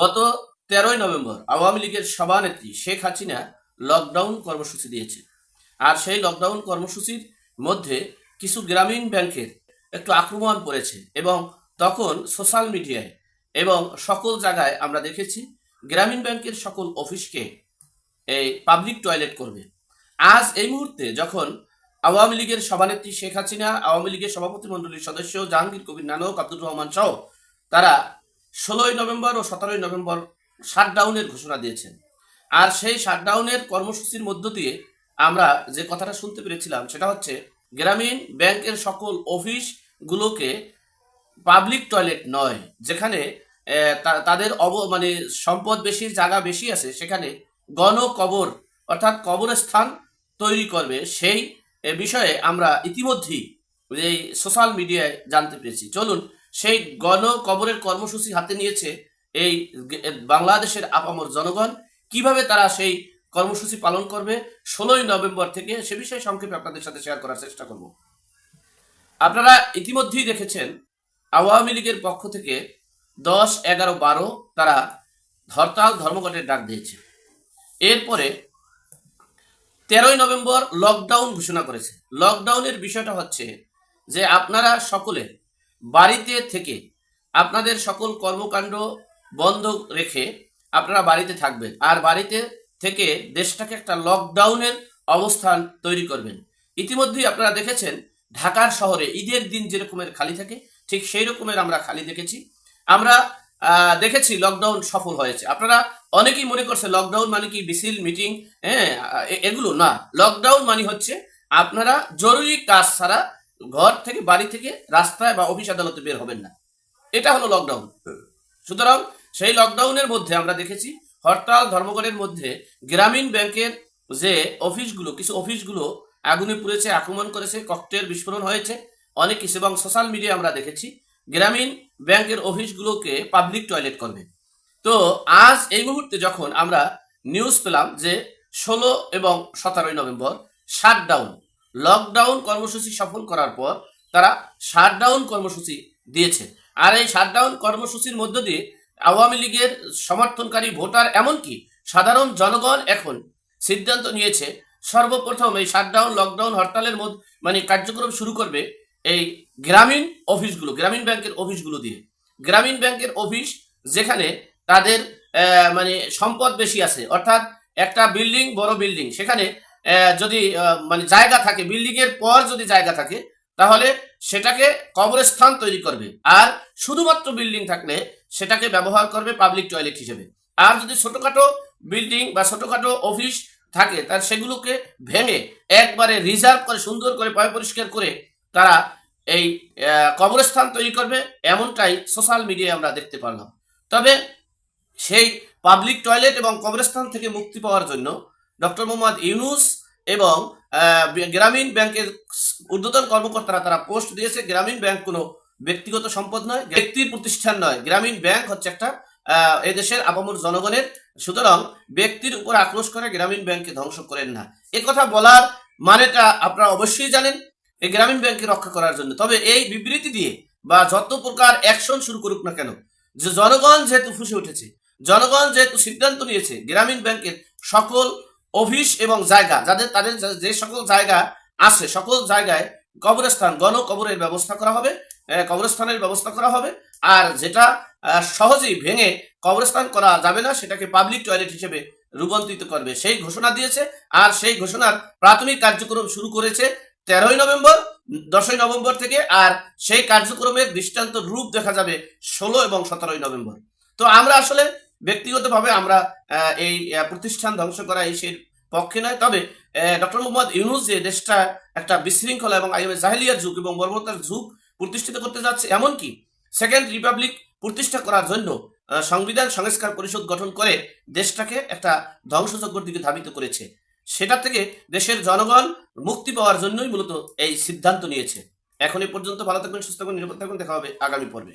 গত তেরোই নভেম্বর আওয়ামী লীগের সভানেত্রী শেখ হাসিনা লকডাউন কর্মসূচি দিয়েছে আর সেই লকডাউন কর্মসূচির মধ্যে কিছু গ্রামীণ ব্যাংকের একটু আক্রমণ পড়েছে এবং তখন সোশ্যাল মিডিয়ায় এবং সকল জায়গায় আমরা দেখেছি গ্রামীণ ব্যাংকের সকল অফিসকে এই পাবলিক টয়লেট করবে। আজ এই মুহূর্তে যখন আওয়ামী লীগের সভানেত্রী শেখ হাসিনা, আওয়ামী লীগের সভাপতি মণ্ডলীর সদস্য জাহাঙ্গীর কবির নানক, আব্দুর রহমান সহ তারা ষোলোই নভেম্বর ও সতেরোই নভেম্বর শাটডাউনের ঘোষণা দিয়েছেন। আর সেই শাটডাউনের কর্মসূচির মধ্য দিয়ে আমরা যে কথাটা শুনতে পেরেছিলাম, সেটা হচ্ছে গ্রামীণ ব্যাংকের সকল অফিসগুলোকে পাবলিক টয়লেট নয়, যেখানে তাদের অব মানে সম্পদ বেশি জায়গা বেশি আছে, সেখানে গণ কবর অর্থাৎ কবরস্থান তৈরি করবে। সেই বিষয়ে আমরা ইতিমধ্যেই এই সোশ্যাল মিডিয়ায় জানতে পেরেছি। চলুন সেই গণ কবরের কর্মসূচি হাতে নিয়েছে এই বাংলাদেশের আপামর জনগণ। কীভাবে তারা সেই কর্মসূচি পালন করবে? ষোলোই নভেম্বর থেকে সে বিষয়ে সংক্ষেপে আপনাদের সাথে শেয়ার করার চেষ্টা করব। আপনারা ইতিমধ্যেই দেখেছেন, আওয়ামী লীগের পক্ষ থেকে দশ, এগারো, বারো তারা হরতাল, ধর্মঘটের ডাক দিয়েছে। এরপরে তেরোই নভেম্বর লকডাউন ঘোষণা করেছে। লকডাউনের বিষয়টা হচ্ছে যে আপনারা সকলে বাড়িতে থেকে আপনাদের সকল কর্মকাণ্ড বন্ধ রেখে আপনারা বাড়িতে থাকবেন। আর বাড়িতে থেকে দেশটাকে একটা লকডাউনের অবস্থান তৈরি করবেন। ইতিমধ্যেই আপনারা দেখেছেন, ঢাকার শহরে ঈদের দিন যেরকমের খালি থাকে, ঠিক সেই রকমের আমরা খালি দেখেছি। আমরা দেখেছি লকডাউন সফল হয়েছে। আপনারা অনেকেই মনে করছে লকডাউন মানে কি মিছিল মিটিং হ্যাঁ এগুলো না। লকডাউন মানে হচ্ছে আপনারা জরুরি কাজ ছাড়া ঘর থেকে, বাড়ি থেকে, রাস্তায় বা অফিস আদালতে বের হবেন না। এটা হলো লকডাউন সুতরাং সেই লকডাউনের মধ্যে আমরা দেখেছি, হরতাল, ধর্মঘটের মধ্যে গ্রামীণ ব্যাংকের যে অফিসগুলো, কিছু অফিসগুলো আগুনে পুড়েছে, আক্রমণ করেছে, ককটেল বিস্ফোরণ হয়েছে, অনেক কিছু এবং সোশ্যাল মিডিয়া আমরা দেখেছি, গ্রামীণ ব্যাংকের অফিসগুলোকে পাবলিক টয়লেট করবে। তো আজ এই মুহূর্তে যখন আমরা নিউজ পেলাম যে ষোলো এবং সতেরোই নভেম্বর শাটডাউন লকডাউন কর্মসূচি সফল করার পর তারা শাটডাউন কর্মসূচি দিয়েছে। আর এই শাটডাউন কর্মসূচির মধ্য দিয়ে আওয়ামী লীগের সমর্থনকারী ভোটার এমনকি সাধারণ জনগণ এখন সিদ্ধান্ত নিয়েছে, সর্বপ্রথম এই শাটডাউন লকডাউন হরতালের মধ্যে মানে কার্যক্রম শুরু করবে এই গ্রামীণ অফিসগুলো, গ্রামীণ ব্যাংকের অফিসগুলো দিয়ে। গ্রামীণ ব্যাংকের অফিস যেখানে তাদের মানে সম্পদ বেশি আছে, অর্থাৎ একটা বিল্ডিং, বড় বিল্ডিং, সেখানে যদি মানে জায়গা থাকে বিল্ডিং এর পর যদি জায়গা থাকে, তাহলে সেটাকে কবরস্থান তৈরি করবে। আর শুধুমাত্র বিল্ডিং থাকলে সেটাকে ব্যবহার করবে পাবলিক টয়লেট হিসেবে। আর যদি ছোটখাটো বিল্ডিং বা ছোটখাটো অফিস থাকে তার সেগুলোকে ভেঙে একবারে রিজার্ভ করে, সুন্দর করে পয় পরিষ্কার করে তারা এই কবরস্থান তৈরি করবে, এমনটাই সোশ্যাল মিডিয়ায় আমরা দেখতে পারলাম। তবে সেই পাবলিক টয়লেট এবং কবরস্থান থেকে মুক্তি পাওয়ার জন্য ডক্টর মোহাম্মদ ইউনুস এবং গ্রামীণ ব্যাংকের ঊর্ধ্বতন কর্মকর্তারা তারা পোস্ট দিয়েছে, গ্রামীণ ব্যাংক কোনো ব্যক্তিগত সম্পদ নয়, ব্যক্তির প্রতিষ্ঠান নয়। গ্রামীণ ব্যাংক হচ্ছে একটা এদেশের আপামর জনগণের। সুতরাং ব্যক্তির উপর আক্রোশ করে গ্রামীণ ব্যাংককে ধ্বংস করেন না। কথা বলার মানেটা আপনারা অবশ্যই জানেন, এই গ্রামীণ ব্যাংককে রক্ষা করার জন্য। তবে এই বিবৃতি দিয়ে বা যত প্রকার অ্যাকশন শুরু করুক না কেন, যে জনগণ যেহেতু ফুসে উঠেছে, জনগণ যেহেতু সিদ্ধান্ত নিয়েছে, গ্রামীণ ব্যাংকের সকল অফিস এবং জায়গা, যাদের তাদের যে- সকল জায়গা আছে, সকল জায়গায় কবরস্থান গণ কবরের ব্যবস্থা করা হবে কবরস্থানের ব্যবস্থা করা হবে, আর যেটা সহজেই ভেঙে কবরস্থান করা যাবে না, সেটাকে পাবলিক টয়লেট হিসেবে রূপান্তরিত করবে। সেই ঘোষণা দিয়েছে, আর সেই ঘোষণার প্রাথমিক কার্যক্রম শুরু করেছে তেরোই নভেম্বর, দশই নভেম্বর থেকে, আর সেই কার্যক্রমের দৃষ্টান্ত রূপ দেখা যাবে ষোলো এবং সতেরোই নভেম্বর। তো আমরা আসলে ব্যক্তিগতভাবে আমরা এই প্রতিষ্ঠান ধ্বংস করা, এই সেই পক্ষে নয়। তবে ডক্টর মোহাম্মদ ইউনুস যে দেশটা একটা বিশৃঙ্খলা এবং আইএমএ জাহেলিয়ার যুগ এবং বর্বরতার যুগ প্রতিষ্ঠিত করতে যাচ্ছে, এমনকি সেকেন্ড রিপাবলিক প্রতিষ্ঠা করার জন্য সংবিধান সংস্কার পরিষদ গঠন করে দেশটাকে একটা ধ্বংসযজ্ঞের দিকে ধাবিত করেছে। সেটা থেকে দেশের জনগণ মুক্তি পাওয়ার জন্যই মূলত এই সিদ্ধান্ত নিয়েছে। এখন এই পর্যন্ত ভালো থাকবেন, সুস্থ থাকবেন, নিরাপদ থাকবেন, দেখা হবে আগামী পর্বে।